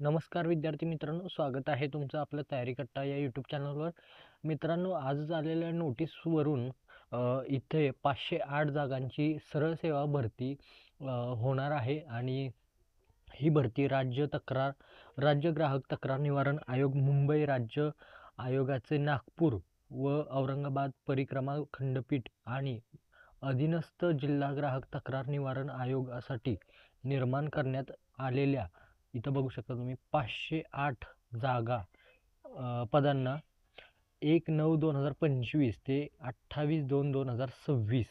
नमस्कार विद्यार्थी मित्रांनो स्वागत आहे तुमचं आपलं तयारी कट्टा या यूट्यूब चॅनलवर मित्रांनो आज आलेल्या नोटीसवरून इथे पाचशे आठ जागांची सरळ सेवा भरती होणार आहे आणि ही भरती राज्य तक्रार राज्य ग्राहक तक्रार निवारण आयोग मुंबई राज्य आयोगाचे नागपूर व औरंगाबाद परिक्रमा खंडपीठ आणि अधीनस्थ जिल्हा ग्राहक तक्रार निवारण आयोगासाठी निर्माण करण्यात आलेल्या इथं बघू शकता तुम्ही पाचशे आठ जागा पदांना एक नऊ दोन हजार पंचवीस ते अठ्ठावीस दोन दोन हजार सव्वीस.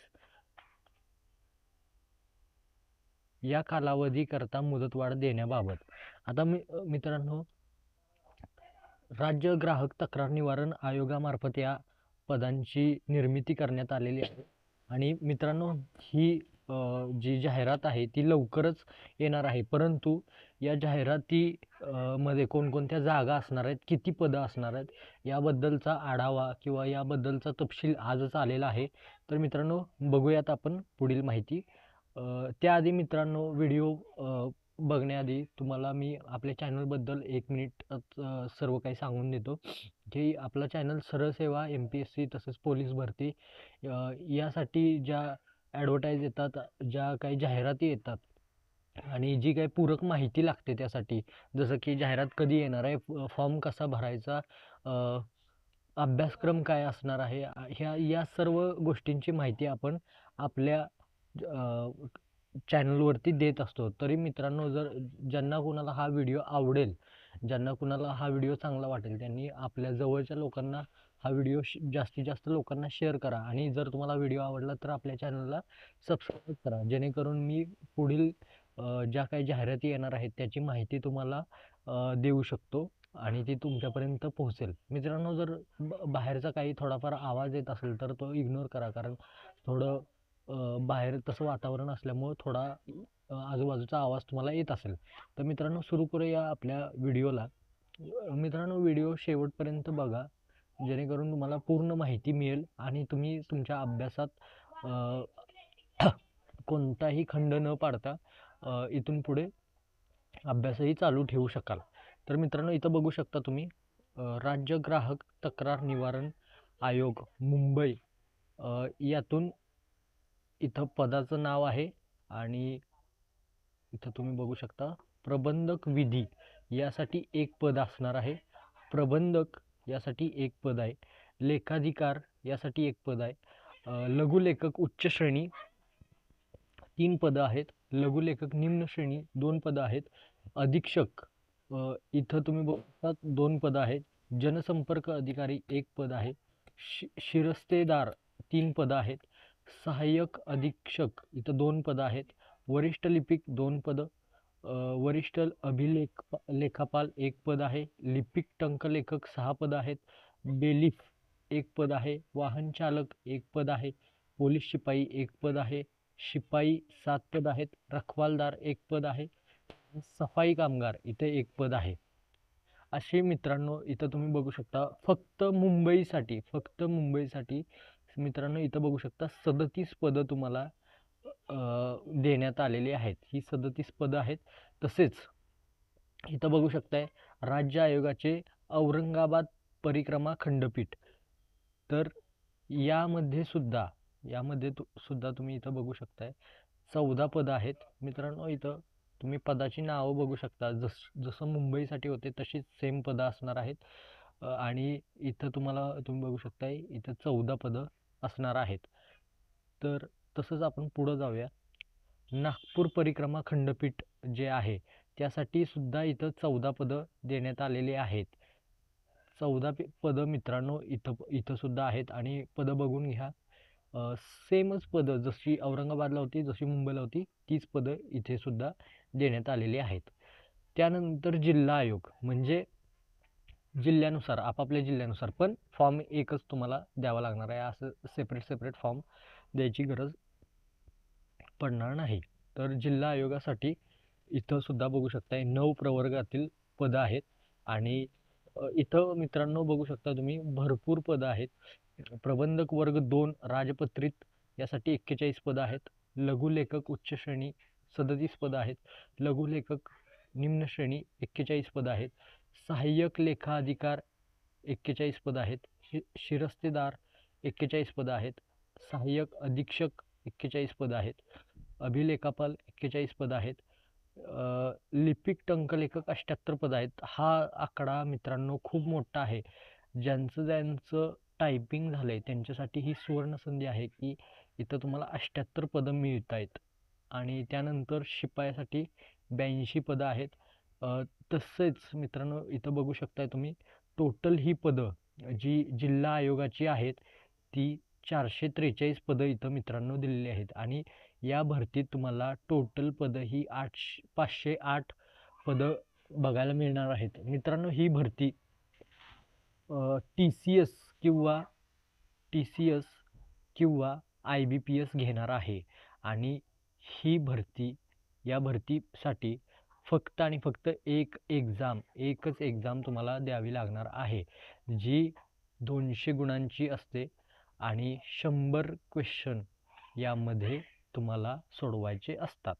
या कालावधीकरता मुदतवाढ देण्याबाबत. आता मी मित्रांनो राज्य ग्राहक तक्रार निवारण आयोगामार्फत या पदांची निर्मिती करण्यात आलेली आहे. आणि मित्रांनो ही जी जाहिरात आहे ती लवकरच येणार आहे. परंतु या जाहिराती मध्ये कोणकोणत्या जागा असणार आहेत किती पदं असणार आहेत याबद्दलचा आढावा किंवा याबद्दलचा तपशील आजच आलेला आहे. तर मित्रांनो बघूयात आपण पुढील माहिती. त्याआधी मित्रांनो व्हिडिओ बघण्याआधी तुम्हाला मी आपल्या चॅनलबद्दल एक मिनिट सर्व काही सांगून देतो की आपला चॅनल सरळ सेवा एम पी एस सी तसेच पोलीस भरती यासाठी ज्या ॲडव्हर्टाईज येतात ज्या काही जाहिराती येतात. आणि जी काही पूरक माहिती लागते त्यासाठी जसं की जाहिरात कधी येणार आहे फॉर्म कसा भरायचा अभ्यासक्रम काय असणार आहे ह्या या सर्व गोष्टींची माहिती आपण आपल्या चॅनलवरती देत असतो. तरी मित्रांनो जर ज्यांना कोणाला हा व्हिडिओ आवडेल ज्यांना कुणाला हा व्हिडिओ चांगला वाटेल त्यांनी आपल्या जवळच्या लोकांना हा व्हिडिओ जास्तीत जास्त लोकांना शेअर करा आणि जर तुम्हाला व्हिडिओ आवडला तर आपल्या चॅनलला सबस्क्राईब करा. जेणेकरून मी पुढील ज्या काही जाहिराती येणार आहेत त्याची माहिती तुम्हाला देऊ शकतो आणि ती तुमच्यापर्यंत पोहोचेल. मित्रांनो जर ब- बाहेरचा काही थोडाफार आवाज येत असेल तर तो इग्नोर करा. कारण थोडं बाहेर तसं वातावरण असल्यामुळं थोडा आजूबाजूचा आवाज तुम्हाला येत असेल. तर मित्रांनो सुरू करूया आपल्या व्हिडिओला. मित्रांनो व्हिडिओ शेवटपर्यंत बघा. जेणेकरून तुम्हाला पूर्ण माहिती मिळेल आणि तुम्ही तुमच्या अभ्यासात कोणताही खंड न पाडता इथून पुढे अभ्यासही चालू ठेवू शकाल. तर मित्रांनो इथं बघू शकता तुम्ही राज्य ग्राहक तक्रार निवारण आयोग मुंबई. यातून इथं पदाचं नाव आहे आणि इथं तुम्ही बघू शकता प्रबंधक विधी यासाठी एक पद असणार आहे. प्रबंधक यासाठी एक पद आहे. लेखाधिकार यासाठी एक पद आहे. लघुलेखक उच्च श्रेणी तीन पदं आहेत. लघुलेखक निम्न श्रेणी दोन पदं आहेत. अधीक्षक इथं तुम्ही बघता दोन पदं आहेत. जनसंपर्क अधिकारी एक पद आहे. शि शिरस्तेदार तीन पदं आहेत. सहाय्यक अधीक्षक इथं दोन पदं आहेत. वरिष्ठ लिपिक दोन पदं. वरिष्ठ अभिलेख लेखापाल एक पद आहे. लिपिक टंकलेखक सहा पद आहेत. बेलिफ एक पद आहे. वाहन चालक एक पद आहे. पोलीस शिपाई एक पद आहे. शिपाई सात पद आहेत. रखवालदार एक पद आहे. सफाई कामगार इथे एक पद आहे. असे मित्रांनो इथं तुम्ही बघू शकता फक्त मुंबईसाठी फक्त मुंबईसाठी मित्रांनो इथं बघू शकता सदतीस पदं तुम्हाला देण्यात आलेली आहेत. ही सदतीस पदं आहेत. तसेच इथं बघू शकताय राज्य आयोगाचे औरंगाबाद परिक्रमा खंडपीठ. तर यामध्ये सुद्धा यामध्ये तु सुद्धा तुम्ही इथं बघू शकताय चौदा पदं आहेत. मित्रांनो इथं तुम्ही पदाची नावं बघू शकता. जस जसं मुंबईसाठी होते तशीच सेम पदं असणार आहेत. आणि इथं तुम्हाला तुम्ही बघू शकताय इथं चौदा पदं असणार आहेत. तर तसंच आपण पुढं जाऊया. नागपूर परिक्रमा खंडपीठ जे आहे त्यासाठी सुद्धा इथं चौदा पदं देण्यात आलेली आहेत. चौदा पदं मित्रांनो इथं इथंसुद्धा आहेत आणि पदं बघून घ्या. सेमच पदं जशी औरंगाबादला होती जशी मुंबईला होती तीच पदं इथेसुद्धा देण्यात आलेली आहेत. त्यानंतर जिल्हा आयोग म्हणजे जिल्ह्यानुसार आपापल्या जिल्ह्यानुसार पण फॉर्म एकच तुम्हाला द्यावा लागणार आहे असं सेपरेट सेपरेट फॉर्म द्यायची गरज पडणार नाही. तर जिल्हा आयोगासाठी इथं सुद्धा बघू शकताय नऊ प्रवर्गातील पदं आहेत. आणि इथं मित्रांनो बघू शकता तुम्ही भरपूर पदं आहेत. प्रबंधक वर्ग दोन राजपत्रित यासाठी एक्केचाळीस पदं आहेत. लघुलेखक उच्च श्रेणी सदतीस पदं आहेत. लघुलेखक निम्न श्रेणी एक्केचाळीस पदं आहेत. सहाय्यक लेखा अधिकार एक्केचाळीस पदं आहेत. शि शिरस्तेदार एक्केचाळीस पदं आहेत. सहाय्यक अधीक्षक एक्केचाळीस पद आहेत. अभिलेखापाल एक्केचाळीस पद आहेत. लिपिक टंकलेखक अष्ट्याहत्तर पद आहेत. हा आकडा मित्रांनो खूप मोठा आहे. ज्यांचं ज्यांचं टायपिंग झालं आहे त्यांच्यासाठी ही सुवर्णसंधी आहे की इथं तुम्हाला अठ्ठ्याहत्तर पदं मिळत आहेत. आणि त्यानंतर शिपायासाठी ब्याऐंशी पदं आहेत. तसेच मित्रांनो इथं बघू शकताय तुम्ही टोटल ही पदं जी जिल्हा आयोगाची आहेत ती चारशे त्रेचाळीस पदं इथं मित्रांनो दिलेली आहेत. आणि या भरतीत तुम्हाला टोटल पदं ही आठशे पाचशे आठ पदं बघायला मिळणार आहेत. मित्रांनो ही भरती टी सी एस किंवा टी सी एस किंवा आय बी पी एस घेणार आहे. आणि ही भरती या भरतीसाठी फक्त आणि फक्त एक एक्झाम एकच एक्झाम तुम्हाला द्यावी लागणार आहे. जी दोनशे गुणांची असते आणि शंभर क्वेश्चन यामध्ये तुम्हाला सोडवायचे असतात.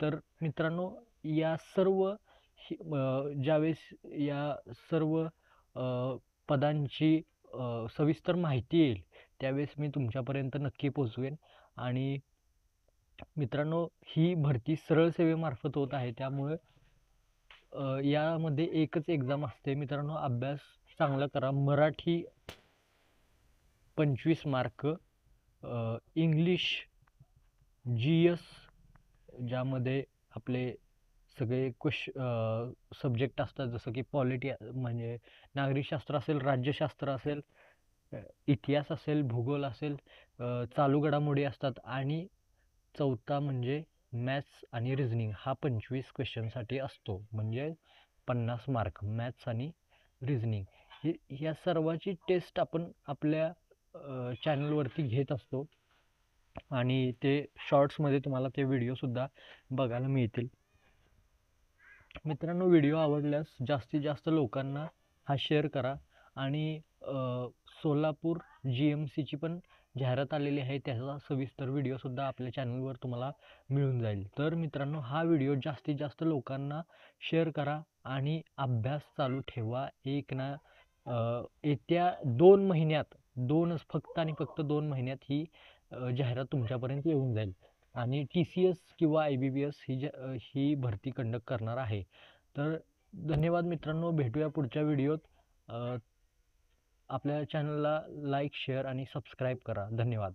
तर मित्रांनो या सर्व ज्यावेळेस या सर्व पदांची सविस्तर माहिती येईल त्यावेळेस मी तुमच्यापर्यंत नक्की पोचवेन आणि मित्रांनो ही भरती सरळ सेवेमार्फत होत आहे त्यामुळे यामध्ये एकच एक्झाम असते. मित्रांनो अभ्यास चांगला करा. मराठी पंचवीस मार्क इंग्लिश जी एस ज्यामध्ये आपले सगळे क्वेश सब्जेक्ट असतात जसं की पॉलिटी म्हणजे नागरिकशास्त्र असेल राज्यशास्त्र असेल इतिहास असेल भूगोल असेल चालू घडामोडी असतात आणि चौथा म्हणजे मॅथ्स आणि रिझनिंग हा पंचवीस क्वेश्चनसाठी असतो. म्हणजे पन्नास मार्क मॅथ्स आणि रिझनिंग ही या सर्वाची टेस्ट आपण आपल्या चॅनलवरती घेत असतो. आणि ते शॉर्ट्समध्ये तुम्हाला ते व्हिडिओसुद्धा बघायला मिळतील. मित्रांनो व्हिडिओ आवडल्यास जास्तीत जास्त लोकांना हा शेअर करा. आणि सोलापूर जी एम सीची पण जाहिरात आलेली आहे. त्याचा सविस्तर व्हिडिओसुद्धा आपल्या चॅनलवर तुम्हाला मिळून जाईल. तर मित्रांनो हा व्हिडिओ जास्तीत जास्त लोकांना शेअर करा आणि अभ्यास चालू ठेवा. एक ना येत्या दोन महिन्यात दोनच फक्त आणि फक्त दोन महिन्यात ही जाहिरात तुमच्यापर्यंत येऊन जाईल. आणि टी सी एस किंवा आय बी बी एस ही ज ही भरती कंडक्ट करणार आहे. तर धन्यवाद मित्रांनो. भेटूया पुढच्या व्हिडिओत. आपल्या चॅनलला लाईक शेअर आणि सबस्क्राईब करा. धन्यवाद.